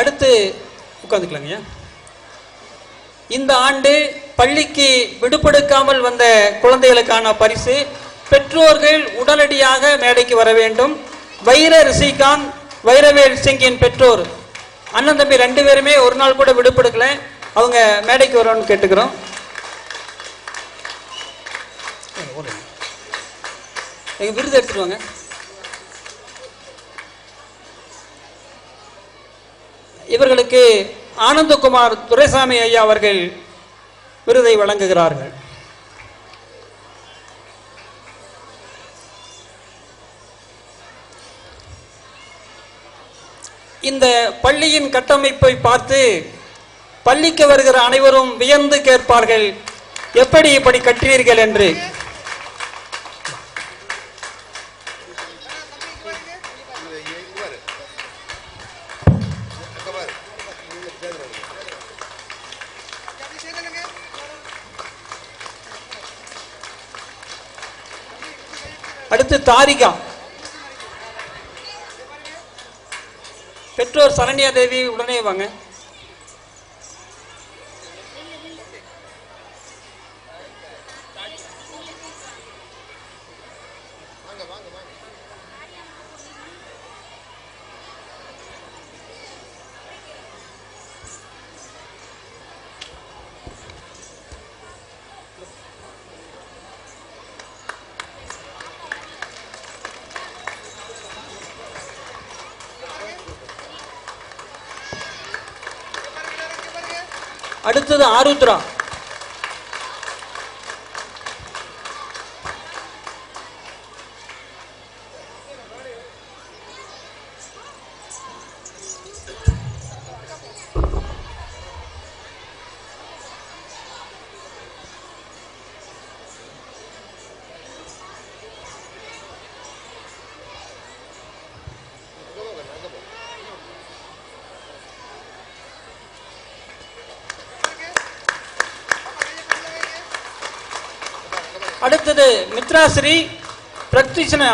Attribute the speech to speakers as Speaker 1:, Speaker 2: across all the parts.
Speaker 1: அடுத்து உட்காந்துக்கலாங்கய்யா இந்த ஆண்டு பள்ளிக்கு விடுபடுக்காமல் வந்த குழந்தைகளுக்கான பரிசு பெற்றோர்கள் உடனடியாக மேடைக்கு வர வேண்டும். வைர ரிஷிகாந்த் வைரவேல் சிங்கின் பெற்றோர் அண்ணன் தம்பி ரெண்டு பேருமே ஒரு நாள் கூட விடுபடுக்கல. அவங்க மேடைக்கு வரணும்னு கேட்டுக்கிறோம். விருது எடுத்துட்டு வாங்க. இவர்களுக்கு ஆனந்தகுமார் துரைசாமி ஐயா அவர்கள் விருதை வழங்குகிறார்கள். இந்த பள்ளியின் கட்டமைப்பை பார்த்து பள்ளிக்கு வருகிற அனைவரும் வியந்து கேட்பார்கள் எப்படி இப்படி கட்டினீர்கள் என்று. அடுத்து தாரிகா. பெற்றோர் சரண்யா தேவி உடனே வாங்க. அடுத்தது ஆருத்ரா. அடுத்தது மித்ராஸ்ரீ பிரக்திஷ்னா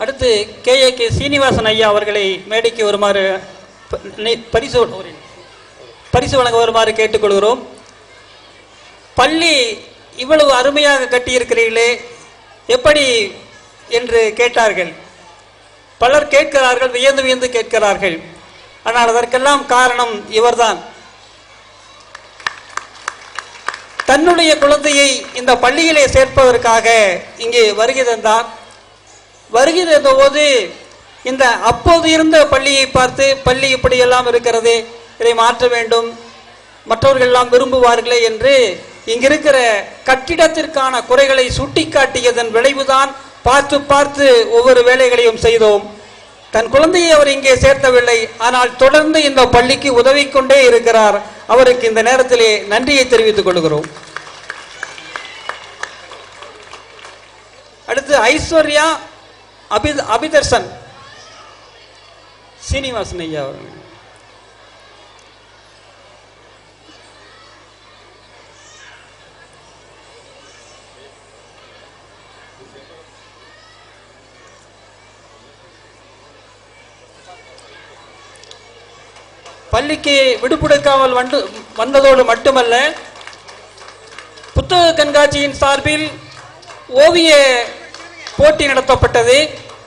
Speaker 1: அடுத்து கே ஏ கே சீனிவாசன் ஐயா அவர்களை மேடைக்கு வருமாறு ப- பரிசு பரிசு வழங்க வருமாறு கேட்டுக்கொள்கிறோம். பள்ளி இவ்வளவு அருமையாக கட்டியிருக்கிறீர்களே எப்படி என்று கேட்டார்கள். பலர் கேட்கிறார்கள் வியந்து வியந்து கேட்கிறார்கள். ஆனால் அதற்கெல்லாம் காரணம் இவர்தான். தன்னுடைய குழந்தையை இந்த பள்ளியிலே சேர்ப்பதற்காக இங்கே வருகை தந்தார். வருகிற போது இந்த அப்போது இருந்த பள்ளியை பார்த்து பள்ளி இப்படியெல்லாம் இருக்கிறது இதை மாற்ற வேண்டும். மற்றவர்கள் எல்லாம் விரும்புவார்களே என்று இங்கிருக்கிற கட்டிடத்திற்கான குறைகளை சுட்டிக்காட்டியதன் விளைவுதான் பார்த்து பார்த்து ஒவ்வொரு வேலைகளையும் செய்தோம். தன் குழந்தையை அவர் இங்கே சேர்த்தவில்லை. ஆனால் தொடர்ந்து இந்த பள்ளிக்கு உதவி கொண்டே இருக்கிறார். அவருக்கு இந்த நேரத்திலே நன்றியை தெரிவித்துக் கொள்கிறோம். அடுத்து ஐஸ்வர்யா அபி அபிதர்சன். சீனிவாசன் ஐயா அவர்கள். பள்ளிக்கு விடுபடுக்காமல் வந்து வந்ததோடு மட்டுமல்ல புத்தக கண்காட்சியின் சார்பில் ஓவிய போட்டி நடத்தப்பட்டது.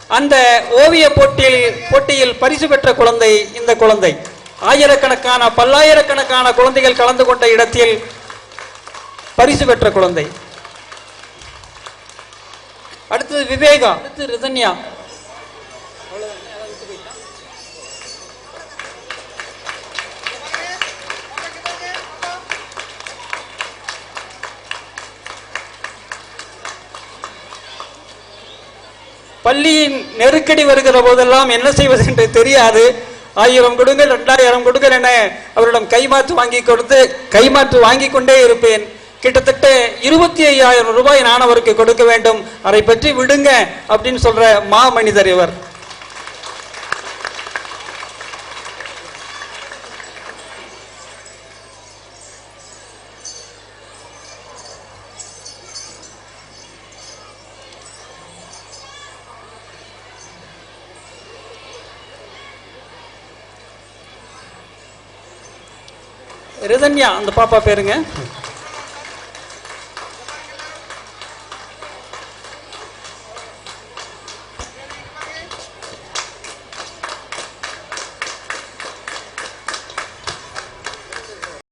Speaker 1: அந்த ஓவிய போட்டியில் போட்டியில் பரிசு பெற்ற குழந்தை இந்த குழந்தை. ஆயிரக்கணக்கான பல்லாயிரக்கணக்கான குழந்தைகள் கலந்து கொண்ட இடத்தில் பரிசு பெற்ற குழந்தை. அடுத்தது விவேகா. அடுத்து ரிதன்யா. பள்ளியின் நெருக்கடி வருகிற போதெல்லாம் என்ன செய்வது என்று தெரியாது. ஆயிரம் கொடுங்கள் ரெண்டாயிரம் கொடுங்கள் என அவரிடம் கைமாற்று வாங்கி கொடுத்து கைமாற்று வாங்கி கொண்டே இருப்பேன். கிட்டத்தட்ட இருபத்தி ஐயாயிரம் ரூபாய் நான் அவருக்கு கொடுக்க வேண்டும். அதை பற்றி விடுங்க அப்படின்னு சொல்ற மா மனிதர் இவர். ரிதன்யா அந்த பாப்பா பேருங்க.